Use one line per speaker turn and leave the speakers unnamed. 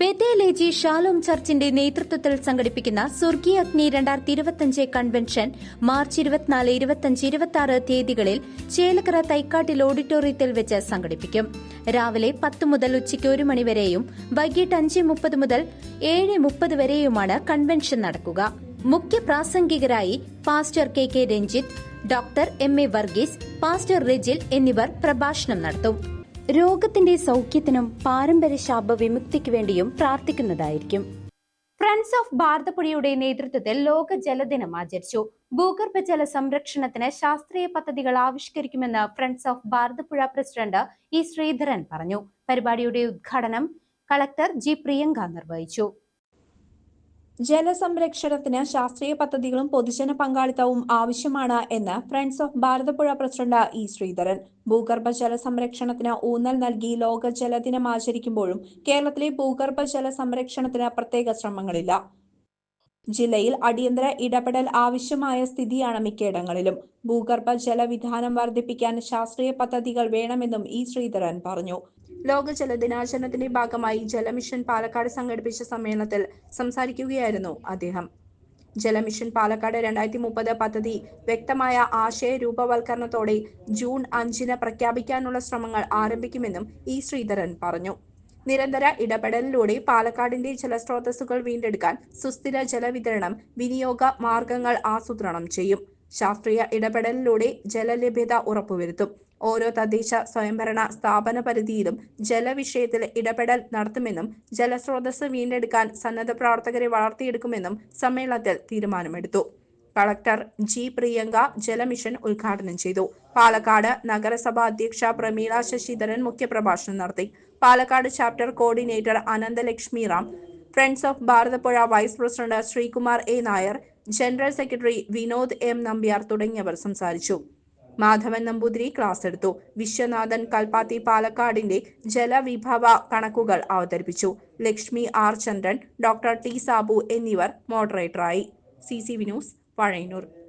ബെതേലേജി Shalom ചർച്ചിന്റെ നേതൃത്വത്തിൽ സംഘടിപ്പിക്കുന്ന സ്വർഗീയ അഗ്നി രണ്ടായിരത്തി ഇരുപത്തിയഞ്ച് കൺവെൻഷൻ മാർച്ച് ഇരുപത്തിനാല് ഇരുപത്തിയഞ്ച് ആറ് തീയതികളിൽ ചേലക്കര തൈക്കാട്ടിൽ ഓഡിറ്റോറിയത്തിൽ വെച്ച് സംഘടിപ്പിക്കും രാവിലെ പത്ത് മുതൽ ഉച്ചയ്ക്ക് ഒരു മണിവരെയും വൈകിട്ട് അഞ്ച് മുപ്പത് മുതൽ ഏഴ് മുപ്പത് വരെയുമാണ് കൺവെൻഷൻ നടക്കുക മുഖ്യ പ്രാസംഗികരായി pastor K K Ranjith doctor M A Varghese pastor Rijil എന്നിവർ പ്രഭാഷണം നടത്തും രോഗത്തിന്റെ സൗഖ്യത്തിനും പാരമ്പര്യ ശാപ വിമുക്തിക്ക് വേണ്ടിയും പ്രാർത്ഥിക്കുന്നതായിരിക്കും ഫ്രണ്ട്സ് ഓഫ് ഭാരതപ്പുഴയുടെ നേതൃത്വത്തിൽ ലോക ജലദിനം ആചരിച്ചു ഭൂഗർഭജല സംരക്ഷണത്തിന് ശാസ്ത്രീയ പദ്ധതികൾ ആവിഷ്കരിക്കുമെന്ന് friends of Bharathapuzha president E Sreedharan പറഞ്ഞു പരിപാടിയുടെ ഉദ്ഘാടനം കളക്ടർ ജി പ്രിയങ്ക നിർവഹിച്ചു
ജലസംരക്ഷണത്തിന് ശാസ്ത്രീയ പദ്ധതികളും പൊതുജന പങ്കാളിത്തവും ആവശ്യമാണ് എന്ന് friends of Bharathapuzha president E Sreedharan ഭൂഗർഭ ജല സംരക്ഷണത്തിന് ഊന്നൽ നൽകി ലോക ജലദിനം ആചരിക്കുമ്പോഴും കേരളത്തിലെ ഭൂഗർഭ ജല സംരക്ഷണത്തിന് പ്രത്യേക ശ്രമങ്ങളില്ല ജില്ലയിൽ അടിയന്തര ഇടപെടൽ ആവശ്യമായ സ്ഥിതിയാണ് മിക്കയിടങ്ങളിലും ഭൂഗർഭ ജലവിധാനം വർദ്ധിപ്പിക്കാൻ ശാസ്ത്രീയ പദ്ധതികൾ വേണമെന്നും ഇ ശ്രീധരൻ പറഞ്ഞു ലോക ജലദിനാചരണത്തിന്റെ ഭാഗമായി ജലമിഷൻ പാലക്കാട് സംഘടിപ്പിച്ച സമ്മേളനത്തിൽ സംസാരിക്കുകയായിരുന്നു അദ്ദേഹം ജലമിഷൻ പാലക്കാട് രണ്ടായിരത്തി മുപ്പത് പദ്ധതി വ്യക്തമായ ആശയ രൂപവൽക്കരണത്തോടെ ജൂൺ അഞ്ചിന് പ്രഖ്യാപിക്കാനുള്ള ശ്രമങ്ങൾ ആരംഭിക്കുമെന്നും ഇ ശ്രീധരൻ പറഞ്ഞു നിരന്തര ഇടപെടലിലൂടെ പാലക്കാടിന്റെ ജലസ്രോതസ്സുകൾ വീണ്ടെടുക്കാൻ സുസ്ഥിര ജലവിതരണം വിനിയോഗ മാർഗങ്ങൾ ആസൂത്രണം ചെയ്യും ശാസ്ത്രീയ ഇടപെടലിലൂടെ ജലലഭ്യത ഉറപ്പുവരുത്തും ഓരോ തദ്ദേശ സ്വയംഭരണ സ്ഥാപന പരിധിയിലും ജലവിഷയത്തിൽ ഇടപെടൽ നടത്തുമെന്നും ജലസ്രോതസ് വീണ്ടെടുക്കാൻ സന്നദ്ധ പ്രവർത്തകരെ വളർത്തിയെടുക്കുമെന്നും സമ്മേളനത്തിൽ തീരുമാനമെടുത്തു കളക്ടർ ജി പ്രിയങ്ക ജലമിഷൻ ഉദ്ഘാടനം ചെയ്തു പാലക്കാട് നഗരസഭാ അധ്യക്ഷ പ്രമീള ശശിധരൻ മുഖ്യപ്രഭാഷണം നടത്തി Palakkad chapter coordinator Ananthalakshmi Ram friends of Bharathapuzha vice president Sreekumar A Nair general secretary Vinod M Nambiar തുടങ്ങിയവർ സംസാരിച്ചു മാധവൻ നമ്പൂതിരി ക്ലാസ് എടുത്തു വിശ്വനാഥൻ കൽപ്പാത്തി പാലക്കാടിന്റെ ജലവിഭവ കണക്കുകൾ അവതരിപ്പിച്ചു Lakshmi R Chandran doctor T Sabu എന്നിവർ മോഡറേറ്ററായി C C V news Palayanur